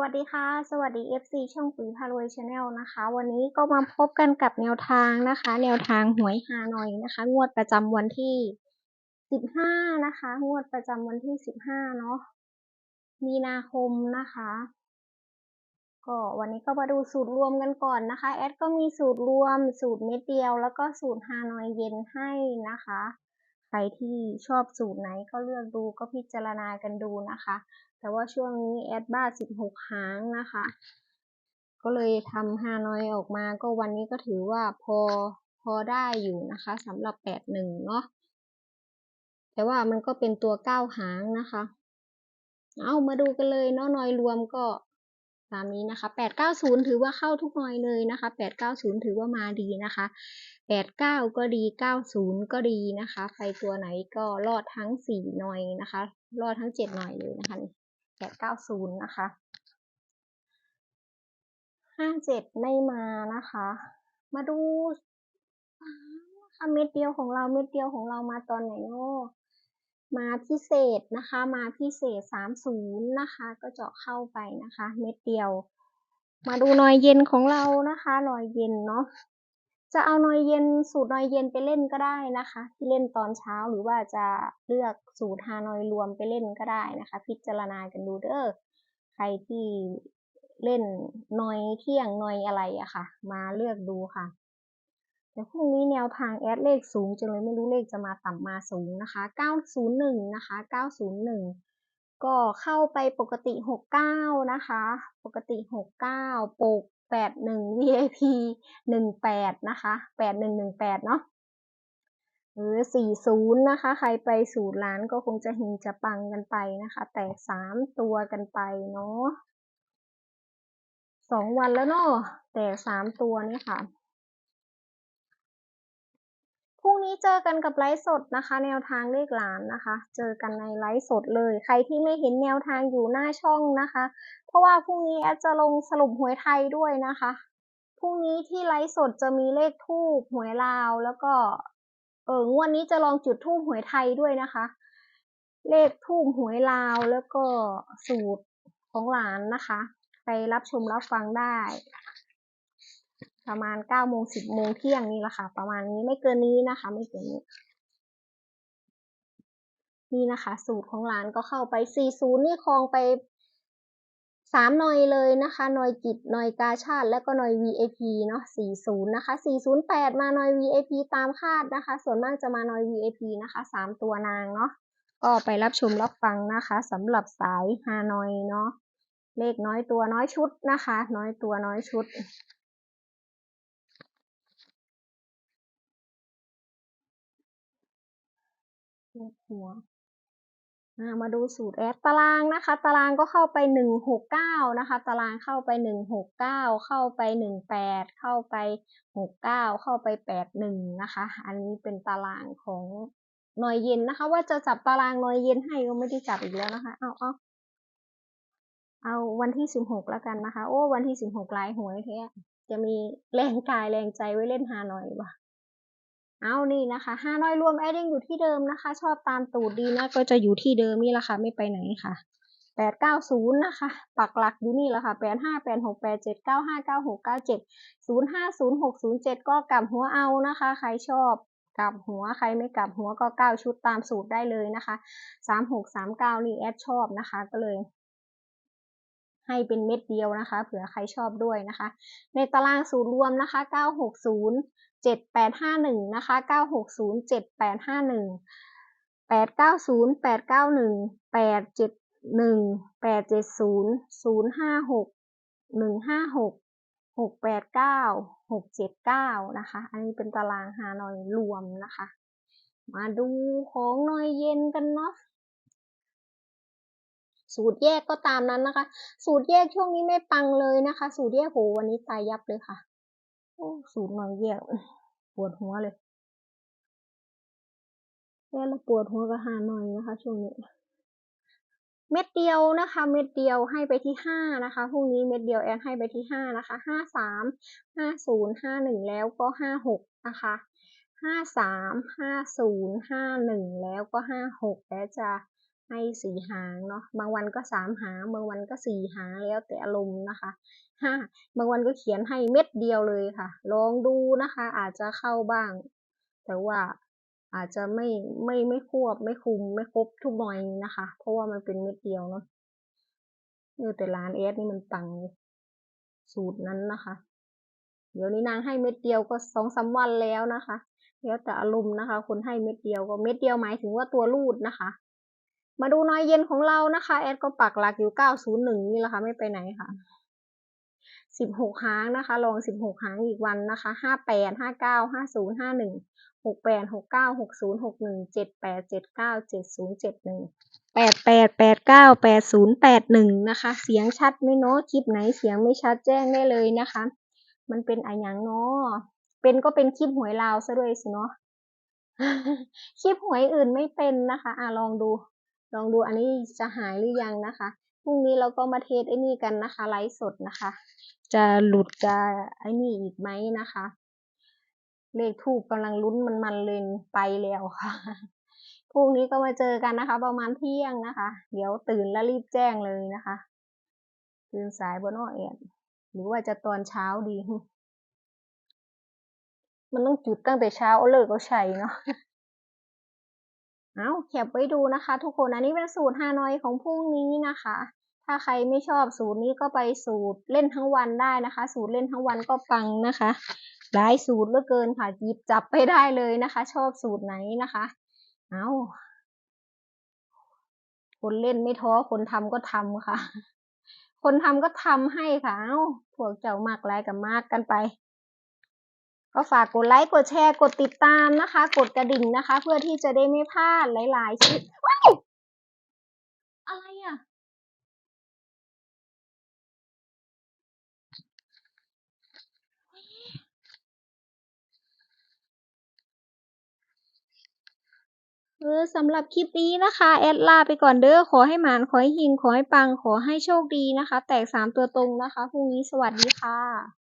วัสดีค่ะ สวัสดี FC ช่องปุ๋ยพารวยชาแนลนะคะ วันนี้ก็มาพบกันกับแนวทางนะคะ แนวทางหวยฮานอยนะคะ งวดประจำวันที่ 15 นะคะ งวดประจำวันที่ 15 เนาะ มีนาคมนะคะ ก็วันนี้ก็มาดูสูตรรวมกันก่อนนะคะ แอดก็มีสูตรรวม สูตรเม็ดเดียว แล้วก็สูตรฮานอยเย็นให้นะคะ รที่ชอบสูตรไหนก็เลือกดูก็พิจารณากันดูนะคะ แต่ว่าช่วงนี้แอดบ้า16 หางนะคะ ก็เลยทำฮานอยออกมาก็วันนี้ก็ถือว่าพอพอได้อยู่นะคะสำหรับ 81 เนาะแต่ว่ามันก็เป็นตัว 9 หางนะคะ เอามาดูกันเลยเนาะนอยรวมก็ ตามนี้นะคะ 890 ถือว่าเข้าทุกหน่อยเลยนะคะ 890 ถือว่ามาดีนะคะ 89 ก็ดี 90 ก็ดีนะคะไปตัวไหนก็รอดทั้ง4นอยนะคะ รอดทั้ง7นอยเลยนะคะ 890 นะคะ 57 ไม่มานะคะ มาดูนะคะเม็ดเดียวของเรา เม็ดเดียวของเรามาตอนไหนเนาะ มาพิเศษนะคะ มาพิเศษ30นะคะ ก็เจาะเข้าไปนะคะ เม็ดเดียว มาดูนอยเย็นของเรานะคะนอยเย็นเนาะจะเอานอยเย็นสูตรนอยเย็นไปเล่นก็ได้นะคะ ที่เล่นตอนเช้าหรือว่าจะเลือกสูตรฮานอยรวมไปเล่นก็ได้นะคะ พิจารณากันดูเด้อใครที่เล่นนอยเที่ยงนอยอะไรอะค่ะ มาเลือกดูค่ะ แต่พรุ่งนี้แนวทางแอดเลขสูงจังเลยไม่รู้เลขจะมาต่ำมาสูงนะคะ 901 นะคะ 901 ก็เข้าไปปกติ 69 นะคะ ปกติ 69 ปก 81 VIP 18 นะคะ 8118 เนาะหรือ 40 นะคะ ใครไปสูตรร้านก็คงจะหิงจะปังกันไปนะคะ แตก 3 ตัวกันไปเนาะ 2 วันแล้วเนาะ แตก 3 ตัวนี่ค่ะ พรุ่งนี้เจอกันกับไลฟ์สดนะคะ แนวทางเลขหลานนะคะ เจอกันในไลฟ์สดเลย ใครที่ไม่เห็นแนวทางอยู่หน้าช่องนะคะ เพราะว่าพรุ่งนี้แอดจะลงสรุปหวยไทยด้วยนะคะพรุ่งนี้ที่ไลฟ์สดจะมีเลขทูบหวยลาวแล้วก็ เอองวดนี้จะลองจุดทูบหวยไทยด้วยนะคะ เลขทูบหวยลาวแล้วก็สูตรของหลานนะคะ ไปรับชมรับฟังได้ ประมาณเก้าโมงสิบโมงเที่ยงนี่แหละค่ะ ประมาณนี้ไม่เกินนี้นะคะ ไม่เกินนี้ นี่นะคะ สูตรของร้านก็เข้าไป40นี่คลองไปสามหน่อยเลยนะคะหน่อยกิจหน่อยกาชาติ และก็หน่อย VIP เนาะ40 นะคะ 408 มาหน่อย VIP ตามคาดนะคะ ส่วนมากจะมาหน่อย VIP นะคะสามตัวนางเนาะ ก็ไปรับชมรับฟังนะคะสำหรับสายฮานอยเนาะ เลขน้อยตัวน้อยชุดนะคะ น้อยตัวน้อยชุด ลขหัวมาดูสูตรแอดตารางนะคะ ตารางก็เข้าไปหนึ่งหกเก้านะคะ ตารางเข้าไปหนึ่งหกเก้าเข้าไปหนึ่งแปดเข้าไปหกเก้าเข้าไปแปดหนึ่งนะคะ อันนี้เป็นตารางของหน่วยเย็นนะคะ ว่าจะจับตารางหน่วยเย็นให้ก็ไม่ได้จับอีกแล้วนะคะ เอาเอาเอาวันที่สิบหกแล้วกันนะคะ โอ้วันที่สิบหกลายหวยแท้จะมีแรงกายแรงใจไว้เล่นฮาหน่อยปะ เอานี่นะคะห้าน้อยรวมแอดยังอยู่ที่เดิมนะคะ ชอบตามตูดดีนะก็จะอยู่ที่เดิมนี่แหละค่ะไม่ไปไหนค่ะแปดเก้าศูนย์นะคะ ปักหลักอยู่นี่แหละค่ะแปดห้าแปดหกแปดเจ็ดเก้าห้าเก้าหกเก้าเจ็ดศูนย์ห้าศูนย์หกศูนย์เจ็ดก็กลับหัวเอานะคะ ใครชอบกลับหัวใครไม่กลับหัวก็เก้าชุดตามสูตรได้เลยนะคะสามหกสามเก้านี่แอดชอบนะคะก็เลย ให้เป็นเม็ดเดียวนะคะ เผื่อใครชอบด้วยนะคะ ในตารางสูตรรวมนะคะ960 7851 นะคะ 960 7851 890 891 871 870 056 156 689 679 นะคะ อันนี้เป็นตารางฮานอยรวมนะคะ มาดูของหน่อยเย็นกันเนาะสูตรแยกก็ตามนั้นนะคะ สูตรแยกช่วงนี้ไม่ปังเลยนะคะ สูตรแยกโหวันนี้ตายยับเลยค่ะ โอ้สูตรหน่อยแยกปวดหัวเลยแย่แล้วปวดหัวก็หาหน่อยนะคะ ช่วงนี้ เม็ดเดียวนะคะ เม็ดเดียวให้ไปที่ห้านะคะพรุ่งนี้เม็ดเดียวแอนให้ไปที่ห้านะคะห้าสามห้าศูนย์ห้าหนึ่งแล้วก็ห้าหกนะคะห้าสามห้าศูนย์ห้าหนึ่งแล้วก็ห้าหกแล้วจะ ให้สี่หางเนาะบางวันก็สามหางบางวันก็สี่หางแล้วแต่อารมณ์นะคะห้าบางวันก็เขียนให้เม็ดเดียวเลยค่ะ ลองดูนะคะ อาจจะเข้าบ้าง แต่ว่าอาจจะไม่ไม่ไม่ควบไม่คุมไม่ครบทุกหน่อยนะคะ เพราะว่ามันเป็นเม็ดเดียวเนาะเออแต่ร้านแอดนี่มันปังสูตรนั้นนะคะ เดี๋ยวนี้นางให้เม็ดเดียวก็สองสาวันแล้วนะคะ แล้วแต่อารมณ์นะคะ คนให้เม็ดเดียวก็เม็ดเดียวหมายถึงว่าตัวรูดนะคะ มาดูน้อยเย็นของเรานะคะ แอดก็ปักหลักอยู่ 901 นี่แหละค่ะ ไม่ไปไหนค่ะ 16 หางนะคะ ลอง 16 หางอีกวันนะคะ 58 59 50 51 68 69 60 61 78 79 70 71 88 89 80 81 นะคะ เสียงชัดไหมเนาะคลิปไหนเสียงไม่ชัดแจ้งได้เลยนะคะ มันเป็นอะหยังเนาะเป็นก็เป็นคลิปหวยลาวซะด้วยสิเนาะคลิปหวยอื่นไม่เป็นนะคะ อะลองดู ลองดูอันนี้จะหายหรือยังนะคะพรุ่งนี้เราก็มาเทสไอ้นี่กันนะคะ ไลฟ์สดนะคะ จะหลุดจะไอ้นี่อีกไหมนะคะ เลขทูบกำลังลุ้นมันมันเลยไปแล้วค่ะพรุ่งนี้ก็มาเจอกันนะคะ ประมาณเที่ยงนะคะ เดี๋ยวตื่นแล้วรีบแจ้งเลยนะคะตื่นสายบนอ้อแอนหรือว่าจะตอนเช้าดี มันต้องจุดตั้งแต่เช้าเอาเลิกเอาใช้เนาะ เอาแคปไว้ดูนะคะ ทุกคนอันนี้เป็นสูตรฮานอยของพรุ่งนี้นะคะ ถ้าใครไม่ชอบสูตรนี้ก็ไปสูตรเล่นทั้งวันได้นะคะ สูตรเล่นทั้งวันก็ปังนะคะหลายสูตรเหลือเกินค่ะหยิบจับไปได้เลยนะคะ ชอบสูตรไหนนะคะ เอาคนเล่นไม่ท้อคนทำก็ทำค่ะ คนทำก็ทำให้ค่ะเอาพวกเจ้ามากไรกับมากกันไป ก็ฝากกดไลค์ กดแชร์ กดติดตามนะคะ กดกระดิ่งนะคะ เพื่อที่จะได้ไม่พลาดหลายๆคลิปว้ายอะไรอะ เออสำหรับคลิปนี้นะคะ แอดลาไปก่อนเด้อ ขอให้หมาน ขอให้หิง ขอให้ปัง ขอให้โชคดีนะคะ แตกสามตัวตรงนะคะ พรุ่งนี้สวัสดีค่ะ